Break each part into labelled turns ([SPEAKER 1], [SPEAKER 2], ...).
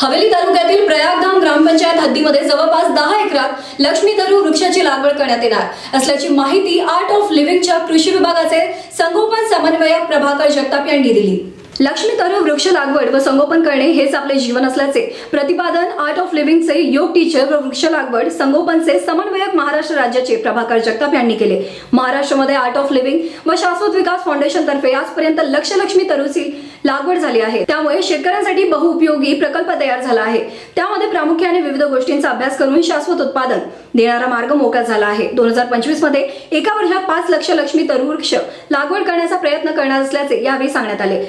[SPEAKER 1] हवेली तालुक्यातील प्रयागधाम ग्रामपंचायत हद्दीमध्ये जवळपास दहा एकरात लक्ष्मी तरू वृक्षाची लागवड करण्यात येणार असल्याची माहिती आर्ट ऑफ लिव्हिंगच्या कृषी विभागाचे संगोपन समन्वयक प्रभाकर जगताप यांनी दिली. लक्ष्मी तरू वृक्ष लागवड व संगोपन करणे हेच आपले जीवन असल्याचे प्रतिपादन आर्ट ऑफ लिव्हिंगचे योग टीचर व वृक्ष लागवड संगोपनचे समन्वयक महाराष्ट्र राज्याचे प्रभाकर जगताप यांनी केले. महाराष्ट्रामध्ये आर्ट ऑफ लिव्हिंग व शाश्वत विकास फाउंडेशन तर्फे आजपर्यंत लक्ष लक्ष्मी तरूची लागवड झाली आहे. त्यामुळे शेतकऱ्यांसाठी बहुउपयोगी प्रकल्प तयार झाला आहे. त्यामध्ये प्रामुख्याने विविध गोष्टींचा अभ्यास करून शाश्वत उत्पादन देणारा मार्ग मोकळा झाला आहे. दोन हजार पंचवीसमध्ये एका वर्षात पाच लक्ष लक्ष्मी तरुवृक्ष लागवड करण्याचा प्रयत्न करणार असल्याचे यावेळी सांगण्यात आले.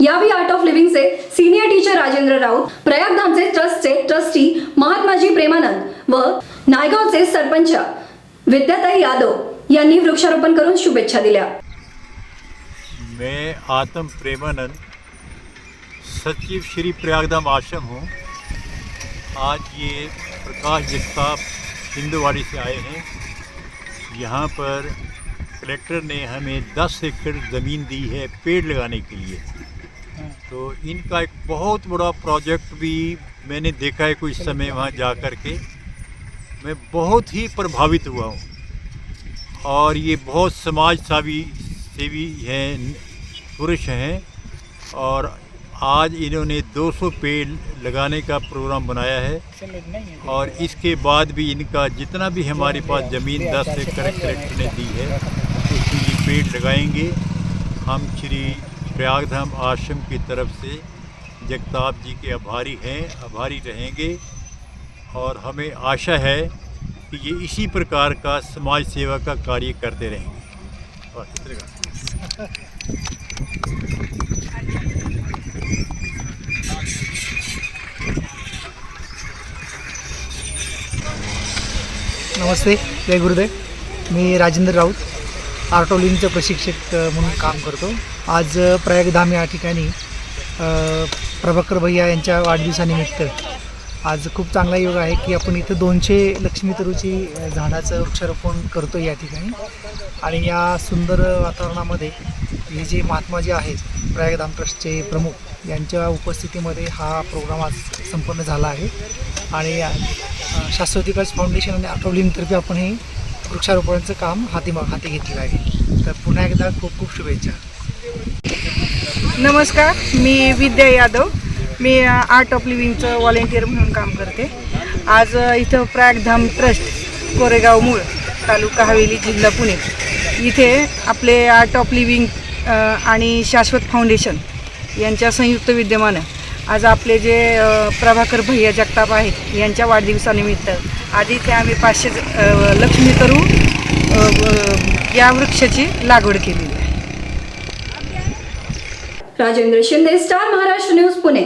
[SPEAKER 1] यावेळी आर्ट ऑफ़ लिव्हिंगचे सीनियर टीचर राजेंद्र राउत राऊत प्रयागधामचे ट्रस्टचे ट्रस्टी महात्माजी प्रेमानंद व नायगावचे सरपंच विद्याताई यादव यांनी वृक्षारोपण करून शुभेच्छा दिल्या.
[SPEAKER 2] मैं आत्म प्रेमानंद, सचिव श्री प्रयागधाम आश्रम हूँ। आज ये प्रकाश जगताप हिंदुवाड़ी से आए हैं। यहाँ पर कलेक्टर ने हमें 10 एकड़ ज़मीन दी है पेड़ लगाने के लिए। तो इनका एक बहुत बड़ा प्रोजेक्ट भी मैंने देखा है कुछ समय वहाँ जा कर के मैं बहुत ही प्रभावित हुआ हूँ। और ये बहुत समाज सेवी सेवी हैं, पुरुष हैं। और आज इन्होंने 200 पेड़ लगाने का प्रोग्राम बनाया है। और इसके बाद भी इनका जितना भी हमारे पास ज़मीन 10 एकड़ कलेक्टर ने दी है उसमें ये पेड़ लगाएँगे। हम श्री प्रयागधाम आश्रम की तरफ़ से जगताप जी के आभारी हैं, आभारी रहेंगे और हमें आशा है कि ये इसी प्रकार का समाज सेवा का कार्य करते रहेंगे।
[SPEAKER 3] नमस्ते, जय गुरुदेव। मी राजेंद्र राऊत आर्टोलिनचं प्रशिक्षक म्हणून काम करतो. आज प्रयागधाम या ठिकाणी प्रभाकर भैया यांच्या वाढदिवसानिमित्त आज खूप चांगला योग आहे की आपण इथं दोनशे लक्ष्मी तरूची झाडाचं वृक्षारोपण करतो या ठिकाणी. आणि या सुंदर वातावरणामध्ये हे जे महात्माजी आहेत प्रयागधाम ट्रस्टचे प्रमुख यांच्या उपस्थितीमध्ये हा प्रोग्राम आज संपन्न झाला आहे. आणि अ, शाश्वत विकास फाउंडेशन आणि आठवलींतर्फे आपण हे वृक्षारोपणाचं काम हाती हाती घेतलेलं आहे. तर पुन्हा एकदा खूप खूप शुभेच्छा.
[SPEAKER 4] नमस्कार मी विद्या यादव. मी आर्ट ऑफ लिव्हिंगचं व्हॉलेंटियर म्हणून काम करते. आज इथं प्रागधाम ट्रस्ट कोरेगाव मूळ तालुका हवेली जिल्हा पुणे. इथे आपले आर्ट ऑफ लिव्हिंग आणि शाश्वत फाउंडेशन यांच्या संयुक्त विद्यमानं आज आपले जे प्रभाकर भैया जगताप आहेत यांच्या वाढदिवसानिमित्त. आधी ते आम्ही पाचशे लक्ष्मी तरू या वृक्षाची लागवड केलेली आहे.
[SPEAKER 1] Rajendra Shinde star Maharashtra news Pune.